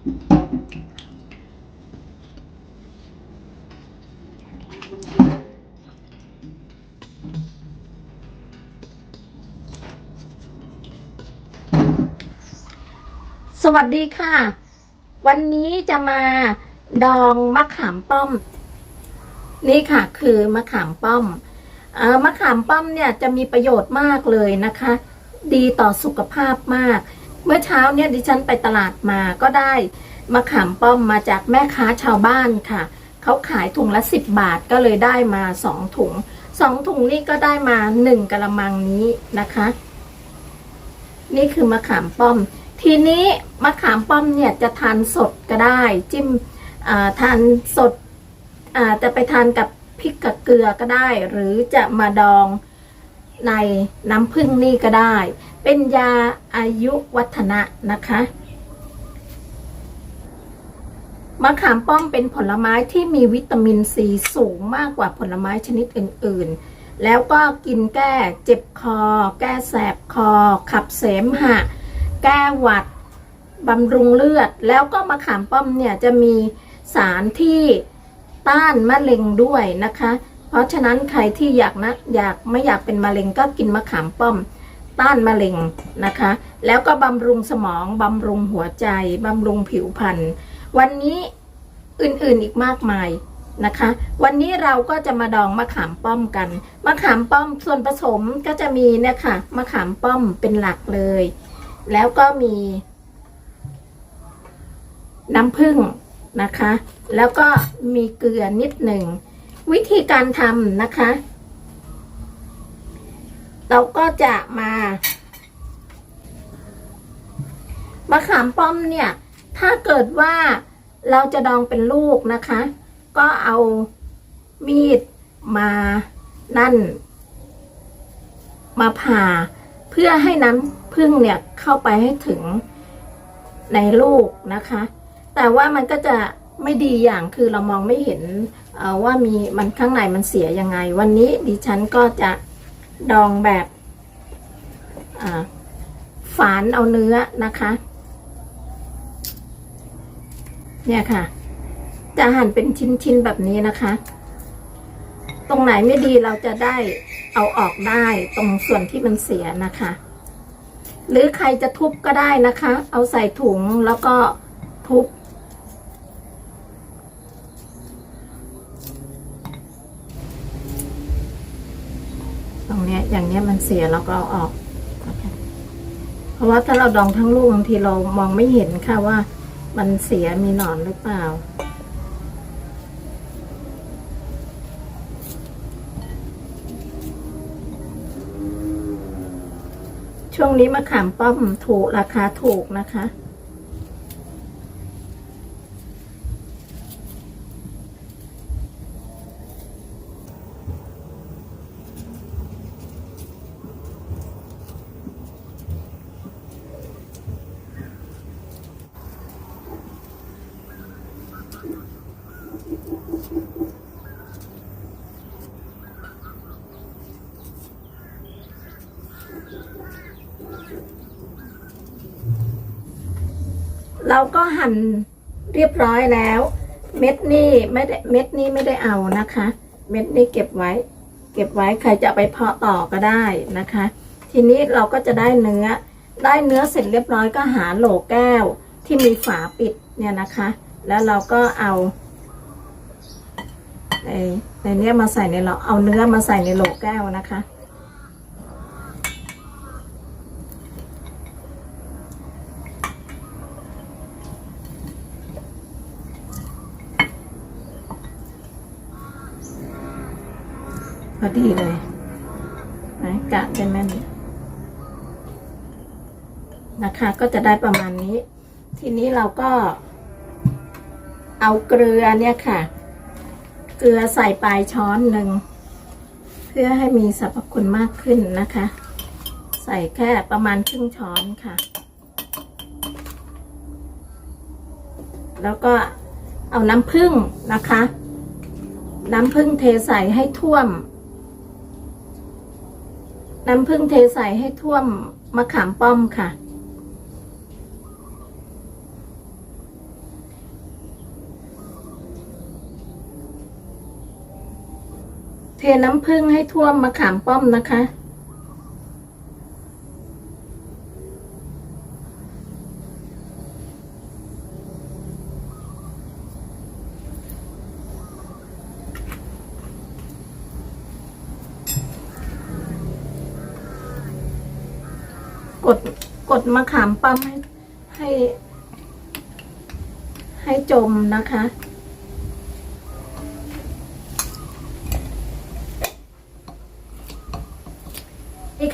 สวัสดีค่ะ วันนี้จะมาดองมะขามป้อม นี่ค่ะ คือมะขามป้อมอมะขามป้อมเนี่ยจะมีประโยชน์มากเลยนะคะ ดีต่อสุขภาพมาก เมื่อเช้าเนี่ยดิฉันไปตลาดมาก็ได้มะขามป้อมมาจากแม่ค้าชาวบ้านค่ะ เขาขายถุงละสิบบาทก็เลยได้มาสองถุงสองถุงนี่ก็ได้มาหนึ่งกระมังนี้นะคะ นี่คือมะขามป้อม ทีนี้มะขามป้อมเนี่ยจะทานสดก็ได้ จิ้มทานสดจะไปทานกับพริกกับเกลือก็ได้ หรือจะมาดองในน้ำผึ้งนี่ก็ได้ เป็นยาอายุวัฒนะนะคะ มะขามป้อมเป็นผลไม้ที่มีวิตามินซีสูงมากกว่าผลไม้ชนิดอื่น ๆ แล้วก็กินแก้เจ็บคอ แก้แสบคอ ขับเสมหะ แก้หวัดบำรุงเลือด แล้วก็มะขามป้อมเนี่ยจะมีสารที่ต้านมะเร็งด้วยนะคะ เพราะฉะนั้นใครที่อยากนะอยากไม่อยากเป็นมะเร็งก็กินมะขามป้อม ต้านมะเร็งนะคะ แล้วก็บำรุงสมอง บำรุงหัวใจ บำรุงผิวพรรณวันนี้อื่นๆอีกมากมายนะคะ วันนี้เราก็จะมาดองมะขามป้อมกัน มะขามป้อมส่วนผสมก็จะมีเนี่ยค่ะมะขามป้อมเป็นหลักเลย แล้วก็มี น้ำผึ้งนะคะ แล้วก็มีเกลือนิดหนึ่ง วิธีการทำนะคะ เราก็จะมามะขามป้อมเนี่ย ถ้าเกิดว่าเราจะดองเป็นลูกนะคะ ก็เอามีดมานั่น มาผ่า เพื่อให้น้ำผึ้งเนี่ยเข้าไปให้ถึงในลูกนะคะ แต่ว่ามันก็จะไม่ดีอย่างคือเรามองไม่เห็นว่ามีมันข้างในมันเสียยังไง วันนี้ดิฉันก็จะ ดองแบบฝานเอาเนื้อนะคะ เนี่ยค่ะ จะหั่นเป็นชิ้นๆแบบนี้นะคะ ตรงไหนไม่ดีเราจะได้เอาออกได้ตรงส่วนที่มันเสียนะคะ หรือใครจะทุบก็ได้นะคะ เอาใส่ถุงแล้วก็ทุบ ตรงเนี้ยอย่างเนี้ยมันเสียแล้วก็เอาออก เพราะว่าถ้าเราดองทั้งลูกบางทีเรามองไม่เห็นค่ะว่า มันเสียมีหนอนหรือเปล่า ช่วงนี้มะขามป้อมถูกราคาถูกนะคะ เราก็หั่นเรียบร้อยแล้ว เม็ดนี่ไม่ได้เม็ดนี่ไม่ได้เอานะคะ เม็ดนี่เก็บไว้ เก็บไว้ใครจะไปเพาะต่อก็ได้นะคะ ทีนี้เราก็จะได้เนื้อ ได้เนื้อเสร็จเรียบร้อยก็หาโหลแก้วที่มีฝาปิดเนี่ยนะคะ แล้วเราก็เอาในในเนี้ยมาใส่ในเราเอาเนื้อมาใส่ในโหลแก้วนะคะ พอดีเลยนะกะเป็นแม่นนะคะ ก็จะได้ประมาณนี้ ทีนี้เราก็ เอาเกลือเนี่ยค่ะ เกลือใส่ปลายช้อนหนึ่ง เพื่อให้มีสรรพคุณมากขึ้นนะคะ ใส่แค่ประมาณครึ่งช้อนค่ะ แล้วก็เอาน้ำผึ้งนะคะ น้ำผึ้งเทใส่ให้ท่วม น้ำผึ้งเทใส่ให้ท่วมมะขามป้อมค่ะ เทน้ำผึ้งให้ท่วมมะขามป้อมนะคะ กดกดมะขามป้อมให้ให้ให้จมนะคะ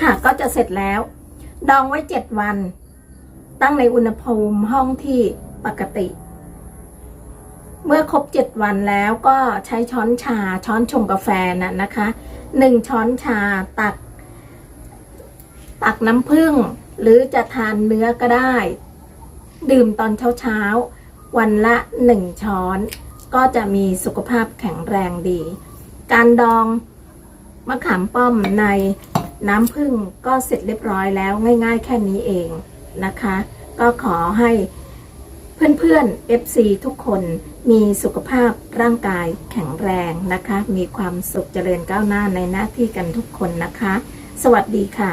ค่ะก็จะเสร็จแล้ว ดองไว้เจ็ดวัน ตั้งในอุณหภูมิห้องที่ปกติ เมื่อครบเจ็ดวันแล้วก็ใช้ช้อนชาช้อนชงกาแฟน่ะนะคะหนึ่งช้อนชาตัก ตักน้ำผึ้งหรือจะทานเนื้อก็ได้ ดื่มตอนเช้าๆวันละหนึ่งช้อน ก็จะมีสุขภาพแข็งแรงดี การดองมะขามป้อมใน น้ำผึ้งก็เสร็จเรียบร้อยแล้วง่ายๆ แค่นี้เองนะคะ ก็ขอให้เพื่อนๆ FC ทุกคนมีสุขภาพร่างกายแข็งแรงนะคะ มีความสุขเจริญก้าวหน้าในหน้าที่กันทุกคนนะคะ สวัสดีค่ะ